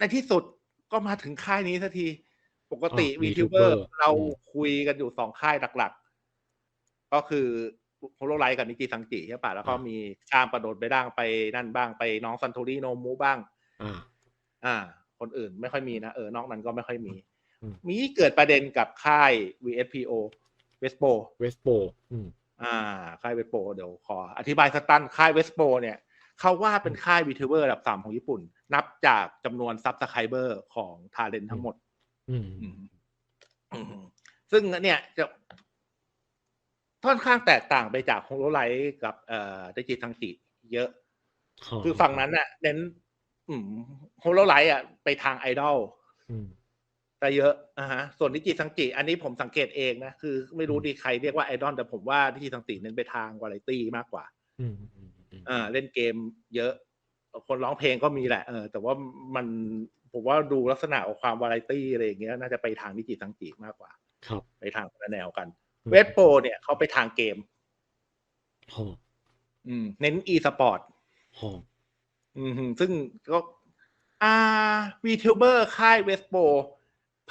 ในที่สุดก็มาถึงค่ายนี้สักที ปกติอ้าว VTuber VTuber เราอืมคุยกันอยู่สองค่ายหลักๆ ก็คือโฮโลไลท์กับนิจิซังจิใช่ปะแล้วก็อ่ามีมีข้ามกระโดดไปด้างไปนั่นบ้างไปน้องซันโทริโนมูบ้างอ่าอ่า คนอื่นไม่ค่อยมีนะเออนอกนั้นก็ไม่ค่อยมีอืมมีเกิดประเด็นกับค่าย VSPO เวสโปเวสโปอืมอ่า ค่ายเวสโปเดี๋ยวขอ อธิบายสตันค่ายเวสโปเนี่ย เขาว่าเป็นค่ายวีทูเบอร์ระดับสามของญี่ปุ่น นับจากจำนวนซับสไครเบอร์ของทาเลนทั้งหมดอืมอืมอืมซึ่งเนี่ยจะค่อนข้างแตกต่างไปจากโฮโลไลท์กับเอ่อเดจิทังจิเยอะ คือฝั่งนั้นน่ะเน้นโฮโลไลท์อะไปทางไอดอลอืมแต่เยอะอะฮะ ส่วนดิจิทังจิอันนี้ผมสังเกตเองนะ คือไม่รู้ดีใครเรียกว่าไอดอลแต่ผมว่าดิจิทังจิเน้นไปทางวาไรตี้มากกว่า อืม อืมอืมอ่าเล่นเกมเยอะ คนร้องเพลงก็มีแหละเออแต่ว่ามันผมว่าดูลักษณะของความวาไรตี้อะไรอย่างเงี้ย น่าจะไปทางดิจิทังจิมากกว่า ครับ ไปทางคนละแนวกันอืมเวสโปเนี่ยเขาไปทางเกมฮออืม เน้นอีสปอร์ตฮออืมซึ่งก็อ่าวีทูเบอร์ค่ายเวสโป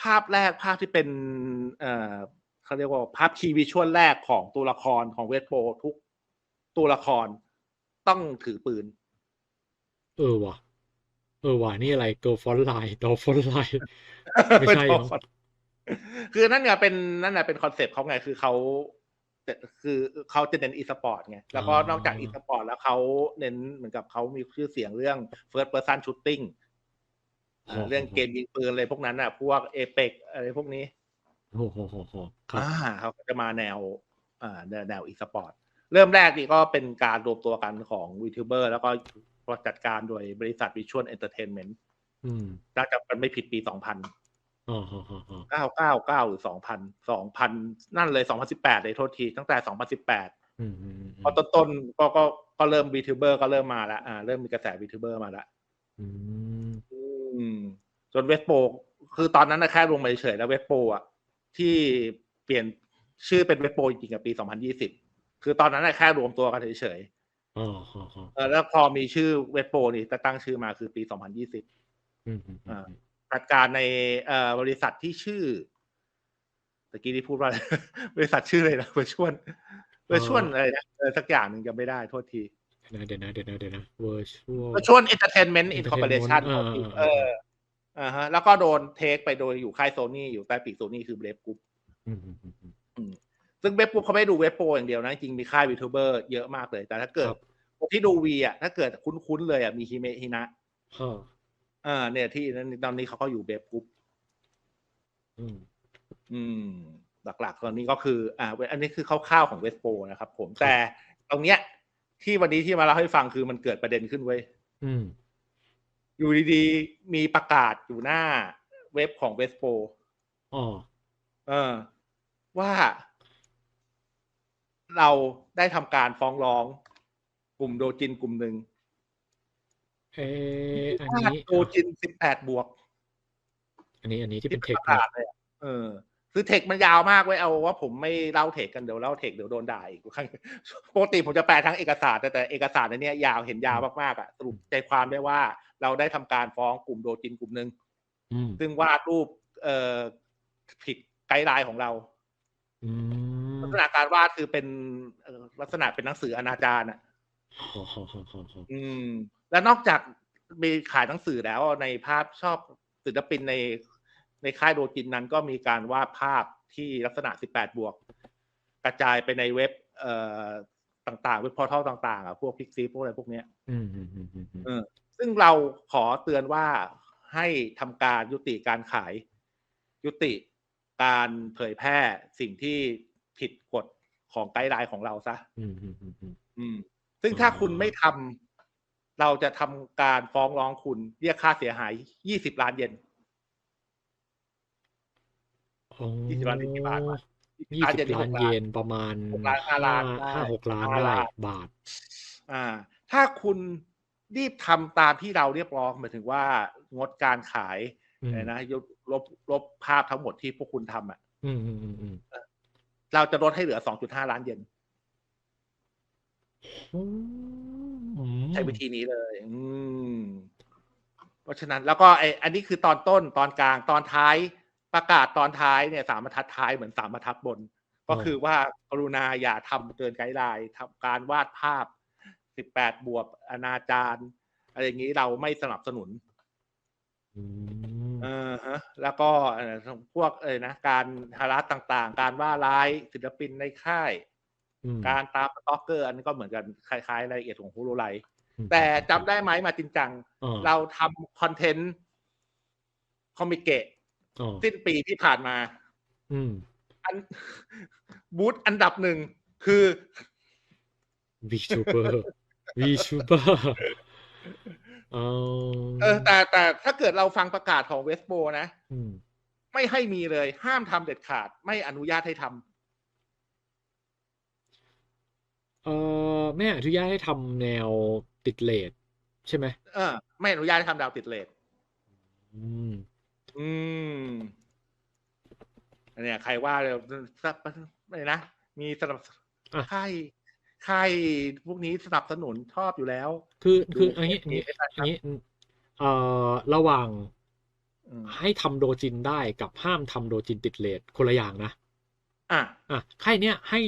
ภาพแรกภาพที่เป็น เอ่อเขาเรียกว่าภาพคีย์วิชวลแรกของตัวละครของเวสโปทุกตัวละคร ต้องถือปืน เออว่ะ เออว่ะนี่อะไรเกิร์ลฟอนไลน์ดอฟอนไลน์ไม่ใช่เป็นมั้งคือนั่นไงเป็นนั่นแหละเป็นคอนเซปต์เขาไงคือเขาแต่คือเขาจะเน้นอีสปอร์ตไง แล้วก็นอกจากอีสปอร์ตแล้วเขาเน้นเหมือนกับเขามีชื่อเสียงเรื่อง first person shooting อ่าเรื่องเกมยิงปืนอะไรพวกนั้นอะ พวกเอเปกอะไรพวกนี้โอ้โหโหโหครับอ่าเขาก็จะมาแนวอ่าแนวแนวอีสปอร์ต เริ่มแรกนี่ก็เป็นการรวมตัวกันของวีทูเบอร์แล้วก็จัดการโดยบริษัทวิชวลเอนเตอร์เทนเมนต์อืมน่าจะมันไม่ผิดปี2000อ๋อฮะฮะฮะเก้าเก้าเก้าหรือสองพันสองพันนั่นเลยสองพันสิบแปดเลยโทษที ตั้งแต่สองพันสิบแปดอืมอืมอืมพอต้นต้นๆก็ก็ก็เริ่มวีทูเบอร์ก็เริ่มมาแล้วอ่า เริ่มมีกระแสวีทูเบอร์มาแล้วอืมอืมจนเวสโปคือตอนนั้นนะแค่ลงมาเฉยๆแล้วเวสโปอะที่เปลี่ยนชื่อเป็นเวสโปจริงๆกับปีสองพันยี่สิบ คือตอนนั้นนะแค่รวมตัวกันเฉยอ๋อฮะฮะๆเออแล้วพอมีชื่อเวสโปนี่จะตั้งชื่อมาคือปีสองพันยี่สิบอืมอืมอืมจัดการในเอ่อบริษัทที่ชื่อตะกี้ที่พูดว่าอะไรบริษัทชื่ออะไรนะเวอร์ชวลเวอร์ชวลอะไรนะเออสักอย่างหนึ่งจำไม่ได้โทษทีเดี๋ยวนะเดี๋ยวนะเดี๋ยวนะเดี๋ยวนะ virtual เวอร์ชวลเอนเตอร์เทนเมนต์อินคอร์ปอเรชัน Entertainment เอออ่าฮะแล้วก็โดนเทคไปโดยอยู่ค่ายโซนี่อยู่ใต้ปีกโซนี่คือเบฟกรุ๊ปอืมอืมอืมอืม ซึ่งเบฟกรุ๊ปเขาไม่ได้ดูเว็บโปรอย่างเดียวนะ จริงมีค่ายวีทูเบอร์เยอะมากเลย แต่ถ้าเกิดครับคนที่ดูวีอะถ้าเกิดคุ้นๆเลยอะมีฮิเมะฮินะฮะอ่า เนี่ยที่นั้นตอนนี้เขาก็อยู่เบฟกรุ๊ปอืม อืม หลักๆ ตอนนี้ก็คือ อ่าอันนี้คือคร่าวๆของเวสโปนะครับผมแต่ตรงเนี้ย ที่วันนี้ที่มาเล่าให้ฟังคือมันเกิดประเด็นขึ้นเว้ยอืมอยู่ดีๆ มีประกาศอยู่หน้าเว็บของเวสโปอ๋อเออ ว่า เราได้ทำการฟ้องร้อง กลุ่มโดจินกลุ่มหนึ่งเอออันว่านี้โดจินสิบแปดบวก อันนี้อันนี้ที่เป็นเทคประกาศเลยอะเออคือเทคมันยาวมากไว้ยเอาว่าผมไม่เล่าเทคกันเดี๋ยวเล่าเทคเดี๋ยวโดนด่าอีกครั้งปกติผมจะแปลทั้งเอกสารแต่แต่เอกสารในเนี้ยยาวเห็นยาวมากๆอะสรุปใจความได้ว่าเราได้ทำการฟ้องกลุ่มโดจินกลุ่มหนึ่งอืมซึ่งวาดรูปเอ่อผิดไกด์ไลน์ของเรา อืม ลักษณะการวาดคือเป็นเอ่อลักษณะเป็นหนังสืออนาจารอะฮะฮะฮะฮะฮะอืม แล้วนอกจากมีขายหนังสือแล้วในภาพชอบศิลปินในในค่ายโดจินนั้นก็มีการวาดภาพที่ลักษณะ 18 บวก กระจายไปในเว็บ เอ่อต่างๆ เว็บพอร์ทัลต่างๆอะพวกพิกซีพวกอะไรพวกเนี้ยอืมอืมอืมอืมอืมเออซึ่งเราขอเตือนว่าให้ทำการยุติการขาย ยุติการเผยแพร่สิ่งที่ ผิดกฎของไกด์ไลน์ของเราซะอืมอืมอืมอืมอืมซึ่งถ้าอ๋อคุณไม่ทำเราจะทำการฟ้องร้องคุณ เรียกค่าเสียหาย20ล้านเยนอ๋อ20ล้านนี่กี่บาทวะยี่สิบล้านเยนประมาณหกล้านห้าล้านได้ห้าหกล้านห้าได้ล้านบาท อ่า ถ้าคุณรีบทำตามที่เราเรียกร้องหมายถึงว่างดการขายอืมนะยกลบลบภาพทั้งหมดที่พวกคุณทำอะอืมอืมอืมอืม เราจะลดให้เหลือ 2.5 ล้านเยนอืมใช้วิธีนี้เลย อืมราะฉะนั้นแล้วก็ไออันนี้คือตอนต้นตอนกลางตอนท้าย ประกาศตอนท้ายเนี่ยสามบรรทัดท้ายเหมือนสามบรรทัดบน ก็คือว่ากรุณาอย่าทำเกินไกด์ไลน์ทำการวาดภาพสิบแปดบวกอนาจารอะไรอย่างนี้เราไม่สนับสนุน อืม เออฮะแล้วก็เอ่อพวกเอ่ยนะการฮารัสต่างๆ การว่าร้ายศิลปินในค่ายอืมการตามสต็อกเกอร์ อันนี้ก็เหมือนกันคล้ายๆรายละเอียดของฮูโรไลอืมแต่จำได้ไหมมาจริงจังอ่าเราทำคอนเทนต์คอมิเกะอ่าสิ้นปีที่ผ่านมาอืมอันบูธอันดับหนึ่งคือวีชูเปอร์วีชูเปอร์ เออเออ แต่แต่ถ้าเกิดเราฟังประกาศของเวสโบนะอืมไม่ให้มีเลย ห้ามทำเด็ดขาด ไม่อนุญาตให้ทำเออไม่อนุญาตให้ทำแนวติดเลทใช่ไหมเออ ไม่อนุญาตให้ทำดาวติดเลทอืม อืมอันเนี้ยใครว่าเลยสักอะไรนะ มีสนับอะค่าย ค่ายพวกนี้สนับสนุนชอบอยู่แล้ว คือดูคืออันนี้อันนี้เอสไออันนี้เอ่อระหว่างอืมให้ทำโดจินได้กับห้ามทำโดจินติดเลทคนละอย่างนะอะอะค่ายเนี้ยให้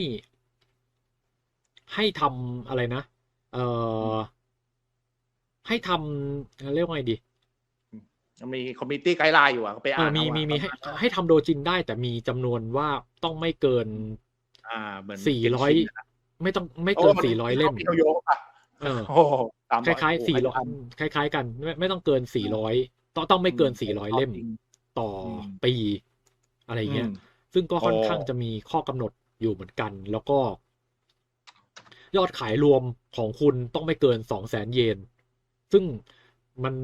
ให้ทำอะไรนะเอ่อให้ทำเรียกว่าไงดีมีคอมมิตี้ไกด์ไลน์อยู่อะก็ไปเออ่าอนมีเอาอะมีมีให้ประาณให้ทำโดจินได้แต่มีจำนวนว่าต้องไม่เกิน อ่าเหมือนสี่ร้อยเกนชินอะ ไม่ต้องไม่โอ้เกินมันสี่ร้อยเล่มมิโนโยะอะเออโอ้โหสามคล้ายๆสี่ร้อยคล้าย ๆ กัน ไม่ไม่ต้องเกินสี่ร้อยต้องต้องไม่เกินสี่ร้อยเล่ม ต่ออมปีอะไรเงี้ยซึ่งก็ค่อนข้างจะมีข้อกำหนดอยู่เหมือนกัน แล้วก็ ยอดขายรวมของคุณต้องไม่เกินสองแสนเยน ซึ่งมัน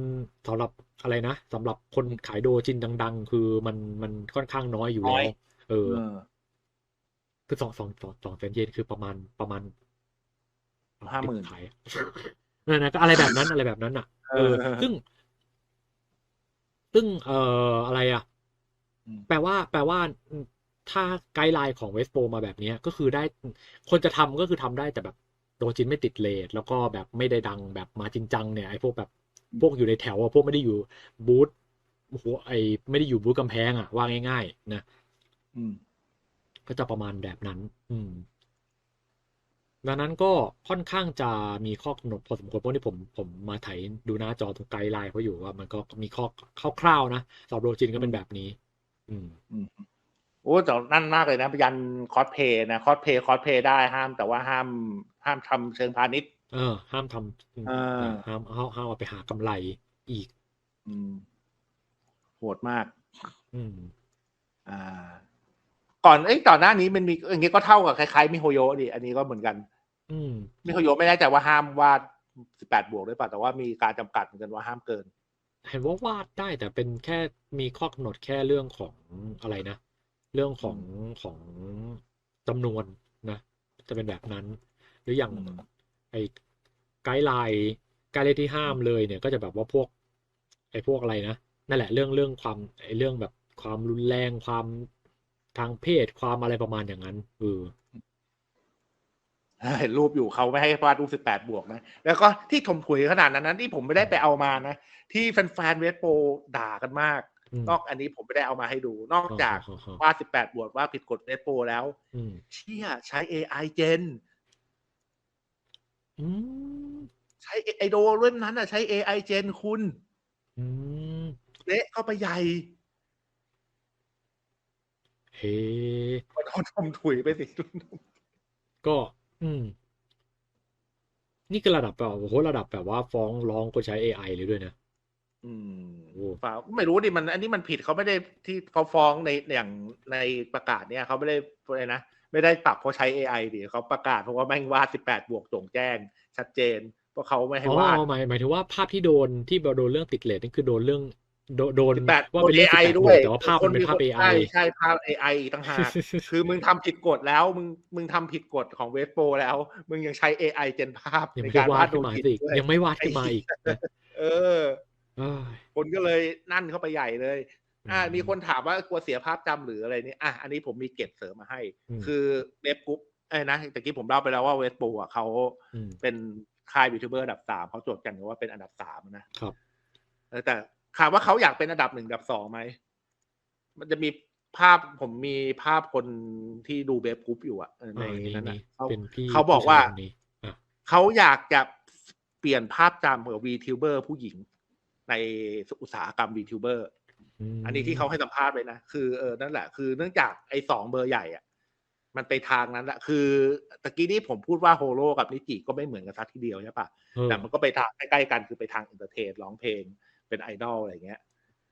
สำหรับอะไรนะสำหรับคนขายโดจินดัง ๆ คือมันมันค่อนข้างน้อยอยู่น้แล้อยวเออเออ คือสองสองสองสองแสนเยนคือประมาณประมาณห้าหมื่นขายนั่นนะก็อะไรแบบนั้นอะไรแบบนั้นอะเออเออซึ่ง ซึ่งเอ่ออะไรอะอืมแปลว่า แปลว่าถ้าไกด์ไลน์ของเวสโปมาแบบเนี้ยก็คือได้คนจะทำก็คือทำได้แต่แบบโดจินไม่ติดเลทแล้วก็แบบไม่ได้ดังแบบมาจริงจังเนี่ยไอ้พวกแบบพวกอยู่ในแถวอะพวกไม่ได้อยู่บูธโอ้โหไอไม่ได้อยู่บูธกำแพงอะว่าง่าย ๆ นะอืม ก็จะประมาณแบบนั้น อืม ดังนั้นก็ค่อนข้างจะมีข้อกำหนดพอสมควรเพราะที่ผมผมมาไถดูหน้าจอตรงไกด์ไลน์เขาอยู่ว่ามันก็มีข้อคร่าวๆนะสำหรับโดจินก็เป็นแบบนี้อืมอืมโอ้แต่นั่นมากเลยนะยันคอสเพย์นะคอสเพย์คอสเพย์ได้ห้าม แต่ว่าห้าม ห้ามทำเชิงพาณิชย์เออ ห้ามทำอืมอ่าห้ามห้ามห้ามเอาไปหากำไรอีก อืมโหดมาก อืม อ่า ก่อนเอ้ยก่อนหน้านี้มันมีอย่างงี้ก็เท่ากับคล้ายๆมิโฮโยะดิอันนี้ก็เหมือนกัน อืมมิโฮโยะไม่แน่ใจว่าห้ามวาดสิบแปดบวกด้วยป่ะแต่ว่ามีการจำกัดเหมือนกันว่าห้ามเกิน เห็นว่าวาดได้แต่เป็นแค่มีข้อกำหนดแค่เรื่องของอะไรนะ เรื่องของของจำนวนนะจะเป็นแบบนั้น หรืออย่างอืมไอ้ไกด์ไลน์ไกด์ไลน์ที่ห้ามเลยเนี่ย ก็จะแบบว่าพวก ไอ้พวกอะไรนะนั่นแหละเรื่องเรื่องความไอ้เรื่องแบบความรุนแรงความ ทางเพศความอะไรประมาณอย่างนั้นเออเห็นรูปอยู่เขาไม่ให้วาดรูปสิบแปดบวกนะ แล้วก็ที่ถมถุยขนาดนั้นนะที่ผมไม่ได้ไปเอามานะ ที่แฟนๆเวสโปด่ากันมากอืมนอกอันนี้ผมไม่ได้เอามาให้ดู นอกจากอ๋ออ๋ออ๋อว่าสิบแปดบวกว่าผิดกฎเวสโปแล้วอืมเชี่ยใช้ AI เจนอืมใช้ไอโดเรื่องนั้นอะ ใช้ AI เจนคุณอืมเละเข้าไปใหญ่ เฮ้คนเขาทำถุยไปสิก็ อืม นี่คือระดับแบบโอ้โหระดับแบบว่าฟ้องร้องคนใช้ AI เลยด้วยนะอืมโอ้เปล่าไม่รู้ดิมัน อันนี้มันผิดเขาไม่ได้ที่เขาฟ้องในอย่างในประกาศเนี่ยเขาไม่ได้อะไรนะไม่ได้ปรับเพราะใช้ AI ดิเขาประกาศเพราะว่าแม่งวาดสิบแปดบวกจงแจ้ง ชัดเจนเพราะเขาไม่ให้อ๋อวาดหมายหมายถึงว่าภาพที่โดนที่โดนเรื่องติดเลทนี่คือโดนเรื่อง โดนโดนแปดว่าเป็นเรื่อง AI 18ด้วยแต่ว่าภาพมันเป็นภาพค AI ใช่ใช่ภาพ AI อีกต่างหากคือมึงทำผิดกฎแล้ว มึงมึงทำผิดกฎของเวสโปแล้ว มึงยังใช้ AI เจนภาพยังในไม่การได้วาวาดดขึ้นโดมาผิดอีกด้วยยังไม่วาดขึ้นมาอีกนะเออเอ้ยคนก็เลยนั่นเข้าไปใหญ่เลย อ่าอืมมีคนถามว่ากลัวเสียภาพจำหรืออะไรนี่อะอันนี้ผมมีเก็บเสริมมาให้อืมคือเดฟกรุ๊ปไอ้นะแต่กี้ผมเล่าไปแล้วว่าเวสโปอะเขาอืมเป็นค่ายยูทูบเบอร์อันดับสามเขาโจทย์กันว่าเป็นอันดับสามนะครับเออแต่ ถามว่าเขาอยากเป็นอันดับหนึ่งอันดับสองไหม มันจะมีภาพผมมีภาพคนที่ดูเบฟกรุ๊ปอยู่อะเออในอ่านี่นั้นนะนี่เขาเป็นพี่เขาบอกว่าผู้ชยคนนี้อะเขาอยากจะเปลี่ยนภาพจำกับวีทูเบอร์ผู้หญิง ในอุตสาหกรรมวีทูเบอร์มอันนี้ที่เขาให้สัมภาษณ์ไปนะคือเออนั่นแหละคือเนื่องจากไอ้สองเบอร์ใหญ่อะมันไปทางนั้นแหละคือตะกี้นี้ผมพูดว่าโฮโลกับนิจิก็ไม่เหมือนกันสักทีเดียวใช่ปะเออแต่มันก็ไปทางใกล้ๆกันคือไปทางเอนเตอร์เทนร้องเพลง เป็นไอดอลอะไรเงี้ย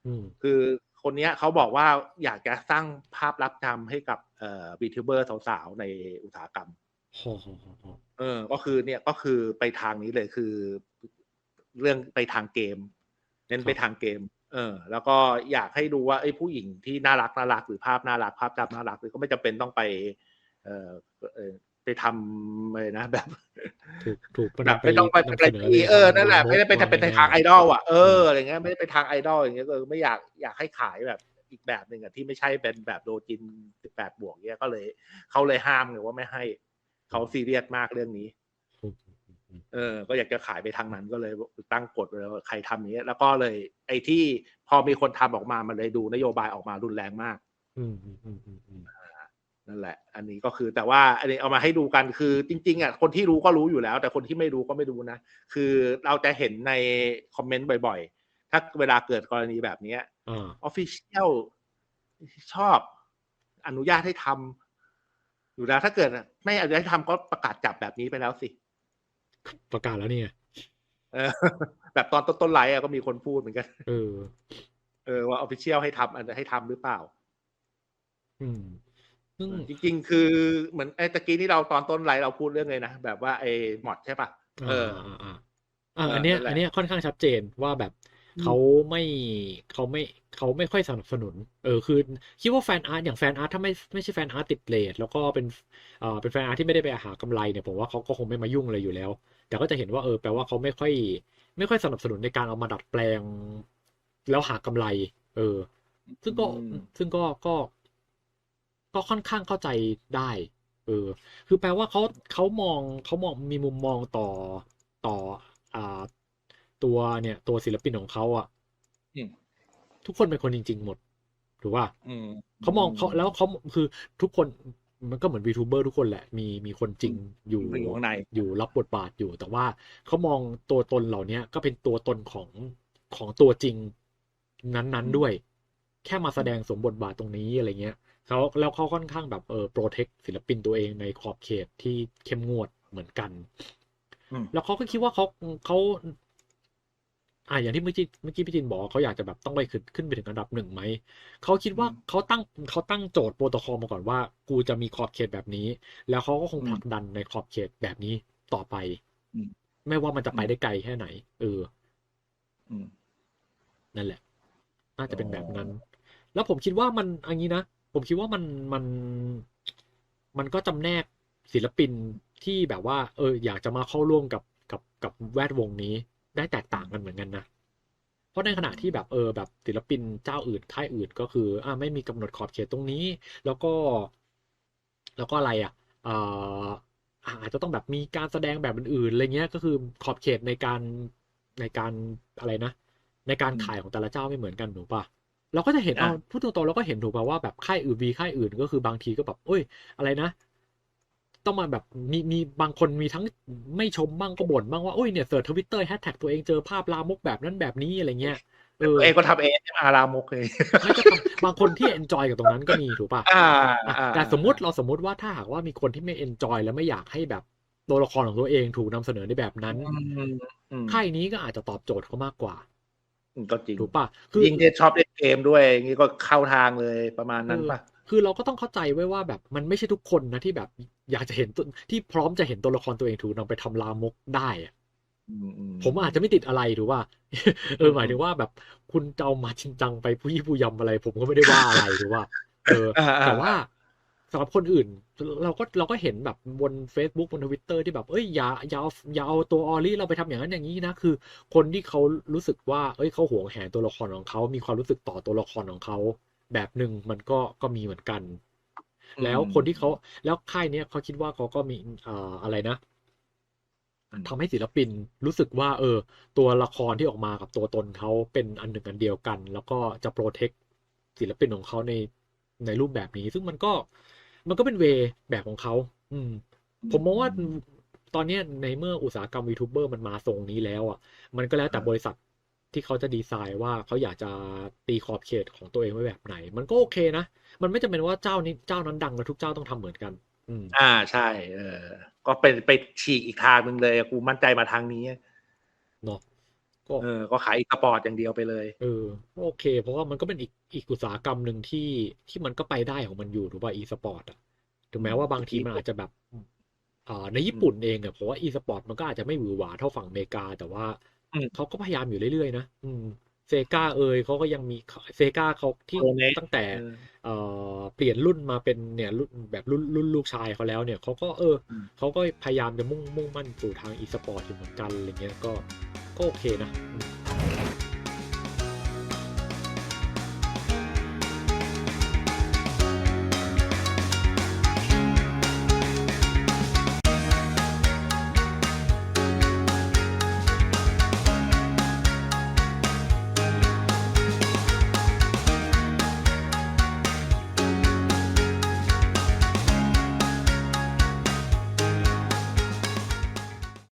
อืมคือคนเนี้ยเขาบอกว่าอยากจะสร้างภาพลักษณ์จำให้กับเอ่อวีทูเบอร์สาวๆ ในอุตสาหกรรมโหโหโหโหเออ ก็คือเนี่ยก็คือไปทางนี้เลยคือ เรื่องไปทางเกม เน้นไปทางเกม เออ แล้วก็อยากให้ดูว่าไอ้ยผู้หญิงที่น่ารักน่ารักหรือภาพน่ารักภาพจำน่ารักหรือก็ไม่จำเป็นต้องไป เออเออ ไปทำอะไรนะแบบ ถูกถูกแบบไม่ต้องไปเป็นอะไรที่เออนั่นแหละไม่ได้ไปเป็นทางไอดอลอะเอออะไรเงี้ยไม่ได้ไปทางไอดอลอย่างเงี้ยก็ไม่อยากอยากให้ขายแบบอีกแบบหนึ่งอะที่ไม่ใช่เป็นแบบโดจินสิบแปดบวกเงี้ยก็เลยเขาเลยห้ามเลยว่าไม่ให้เขาซีเรียสมากเรื่องนี้ เออ ก็อยากจะขายไปทางนั้นก็เลยตั้งกฎไว้เลยว่าใครทำอย่างเงี้ย แล้วก็เลย ไอ้ที่พอมีคนทำออกมามันเลยดูนโยบายออกมารุนแรงมาก อืมอืมอืมอืมอืม นั่นแหละ อันนี้ก็คือแต่ว่าอันนี้เอามาให้ดูกันคือจริงๆอะคนที่รู้ก็รู้อยู่แล้ว แต่คนที่ไม่รู้ก็ไม่รู้นะ คือเราจะเห็นในคอมเมนต์บ่อยๆ ถ้าเวลาเกิดกรณีแบบเนี้ยอ่าออฟฟิเชียลชอบอนุญาตให้ทำอยู่แล้วถ้าเกิด ไม่อนุญาตให้ทำก็ประกาศจับแบบนี้ไปแล้วสิ ประกาศแล้วเนี่ยเออแบบตอนต้นๆไลฟ์อะก็มีคนพูดเหมือนกัน เออ เออว่าออฟฟิเชียลให้ทำอันให้ทำหรือเปล่า อืม ซึ่งจริงๆ คือเหมือนไอ้ตะกี้ที่เราตอนต้นไลฟ์เราพูดเรื่องเลยนะ แบบว่าไอ้มอดใช่ปะเอออ่าอ่าอ่าอันเนี้ยนั่นแหละอันเนี้ยค่อนข้างชัดเจนว่าแบบอืมเขาไม่เขาไม่เขาไม่ค่อยสนับสนุน เออคือคิดว่าแฟนอาร์ตอย่างแฟนอาร์ตถ้าไม่ไม่ใช่แฟนอาร์ตติดเลทแล้วก็เป็นเอ่อเป็นแฟนอาร์ตที่ไม่ได้ไปหากำไรเนี่ยผมว่าเขาก็คงไม่มายุ่งเลยอยู่แล้ว แต่ก็จะเห็นว่าเออแปลว่าเขาไม่ค่อย ไม่ค่อยสนับสนุนในการเอามาดัดแปลง แล้วหากำไร เออ ซึ่งก็อืมซึ่งก็ก็ ก็ค่อนข้างเข้าใจได้ เออ คือแปลว่าเขาเขามองเขามองมีมุมมองต่อต่ออ่าตัวเนี่ยตัวศิลปินของเขาอะอืมทุกคนเป็นคนจริง ๆ หมดถูกป่ะอืมเขามองเขาแล้วเขาคือทุกคนมันก็เหมือนวีทูเบอร์ทุกคนแหละ มีมีคนจริงอยู่มันอยู่ข้างในอยู่รับบทบาทอยู่ แต่ว่าเขามองตัวตนเหล่าเนี้ยก็เป็นตัวตนของของตัวจริงนั้นๆด้วย แค่มาแสดงสวมบทบาทตรงนี้อะไรเงี้ย เขาแล้วเขาค่อนข้างแบบเออโปรเทคศิลปินตัวเองในขอบเขตที่เข้มงวดเหมือนกันอืมแล้วเขาก็คิดว่าเขาเขาอ่าอย่างที่เมื่อกี้เมื่อกี้พี่จินบอกว่าเขาอยากจะแบบต้องไปขึ้นขึ้นไปถึงอันดับหนึ่งไหมเขาคิดว่าอืมเขาตั้งเขาตั้งโจทย์โปรโตคอลมาก่อนว่า กูจะมีขอบเขตแบบนี้ แล้วเขาก็คงอืมผลักดันในขอบเขตแบบนี้ต่อไปอืมไม่ว่ามันจะไปอืมได้ไกลแค่ไหน เอออืมนั่นแหละ น่าจะเป็นแบบนั้นอ๋อแล้วผมคิดว่ามันอันนี้นะ ผมคิดว่ามันมันมันก็จำแนกศิลปินที่แบบว่า เออ อยากจะมาเข้าร่วมกับกับกับแวดวงนี้ได้แตกต่างกันเหมือนกันนะ เพราะในขณะที่แบบเออแบบศิลปินเจ้าอื่นค่ายอื่นก็คือ อ่าไม่มีกำหนดขอบเขตตรงนี้ แล้วก็ แล้วก็อะไรอะเอ่ออาจจะต้องแบบมีการแสดงแบบอื่นๆอะไรเงี้ย ก็คือขอบเขตในการในการอะไรนะ ในการขายของแต่ละเจ้าไม่เหมือนกันถูปะ เราก็จะเห็นเอาอะพูดตรงๆเราก็เห็นถูกป่ะว่าแบบค่ายอื่นวีค่ายอื่นก็คือบางทีก็แบบเอ้ย อะไรนะ ต้องมาแบบมีมีบางคนมีทั้งไม่ชมบ้างก็บ่นบ้างว่าโอ้ยเนี่ยเสิร์ชทวิตเตอร์แฮชแท็กตัวเองเจอภาพลามกแบบนั้นแบบนี้อะไรเงี้ยเออตัวเองก็ทำเองอารามกเลยไม่ก็ทำบางคนที่เอนจอยกับตรงนั้นก็มีถูกป่ะอ่าอะอ่าแต่สมมติเราสมมติว่าถ้าหากว่ามีคนที่ไม่เอนจอยและไม่อยากให้แบบตัวละครของตัวเองถูกนำเสนอในแบบนั้นอืมอืมค่ายนี้ก็อาจจะตอบโจทย์เขามากกว่าอืม ก็จริงถูกป่ะคือยิ่งที่ชอบเล่นเกมด้วยอย่างนี้ก็เข้าทางเลยประมาณนั้นป่ะคือเราก็ต้องเข้าใจไว้ว่าแบบมันไม่ใช่ทุกคนนะที่แบบอยากจะเห็นตัวที่พร้อมจะเห็นตัวละครตัวเองถูกนำไปทำลามกได้อะอืมอืมผมอาจจะไม่ติดอะไรถูกป่ะเออหมายถึงว่าแบบคุณจะเอามาชินจังไปผู้ยี่ผู้ยำอะไร ผมก็ไม่ได้ว่าอะไรถูกป่ะเอออ่าอ่าแต่ว่า สำหรับคนอื่น เราก็เราก็เห็นแบบบน Facebook บนทวิตเตอร์ที่แบบเอ้ยอย่าอย่าเอาอย่าเอาตัวออลลี่เราไปทำอย่างนั้นอย่างนี้นะคือ คนที่เขารู้สึกว่า เอ้ยเขาหวงแหนตัวละครของเขา มีความรู้สึกต่อตัวละครของเขา แบบหนึ่งมันก็ก็มีเหมือนกัน แล้วคนที่เขาแล้วค่ายเนี้ยเขาคิดว่าเขาก็มีเอ่ออะไรนะอืมทำให้ศิลปินรู้สึกว่า เออ ตัวละครที่ออกมากับตัวตนเขาเป็นอันหนึ่งอันเดียวกัน แล้วก็จะโปรเทคศิลปินของเขาในในรูปแบบนี้ ซึ่งมันก็ มันก็เป็นเวย์แบบของเขาอืม ผมมองว่าตอนเนี้ยในเมื่ออุตสาหกรรมวีทูเบอร์มันมาทรงนี้แล้วอะ มันก็แล้วแต่บริษัทที่เขาจะดีไซน์ว่าเขาอยากจะตีขอบเขตของตัวเองไว้แบบไหน มันก็โอเคนะ มันไม่จำเป็นว่าเจ้านี้เจ้านั้นดังแล้วทุกเจ้าต้องทำเหมือนกัน อืมอ่าใช่ เออ ก็เป็นไปฉีกอีกทางหนึ่งเลยกูมั่นใจมาทางนี้เนาะก็เออก็ขายอีสปอร์ตอย่างเดียวไปเลย เออก็โอเค เพราะว่ามันก็เป็นอีก อีกอุตสาหกรรมหนึ่งที่ที่มันก็ไปได้ของมันอยู่ถูกป่ะอีสปอร์ตอะถึงแม้ว่าบางทีมันอาจจะแบบอ่าในญี่ปุ่นเองอะเพราะว่าอีสปอร์ตมันก็อาจจะไม่หวือหวาเท่าฝั่งอเมริกา แต่ว่าอืมเขาก็พยายามอยู่เรื่อยๆนะอืมเซกาเอยเขาก็ยังมีเซกาเขาที่โคเนะตั้งแต่เออเอ่อเปลี่ยนรุ่นมาเป็นเนี่ยรุ่นแบบรุ่นรุ่นลูกชายเขาแล้วเนี่ยเขาก็เอออมเขาก็พยายามจะมุ่งมุ่งมั่นสู่ทางอีสปอร์ตอยู่เหมือนกันอะไรเงี้ยก็ก็โอเคนะอืม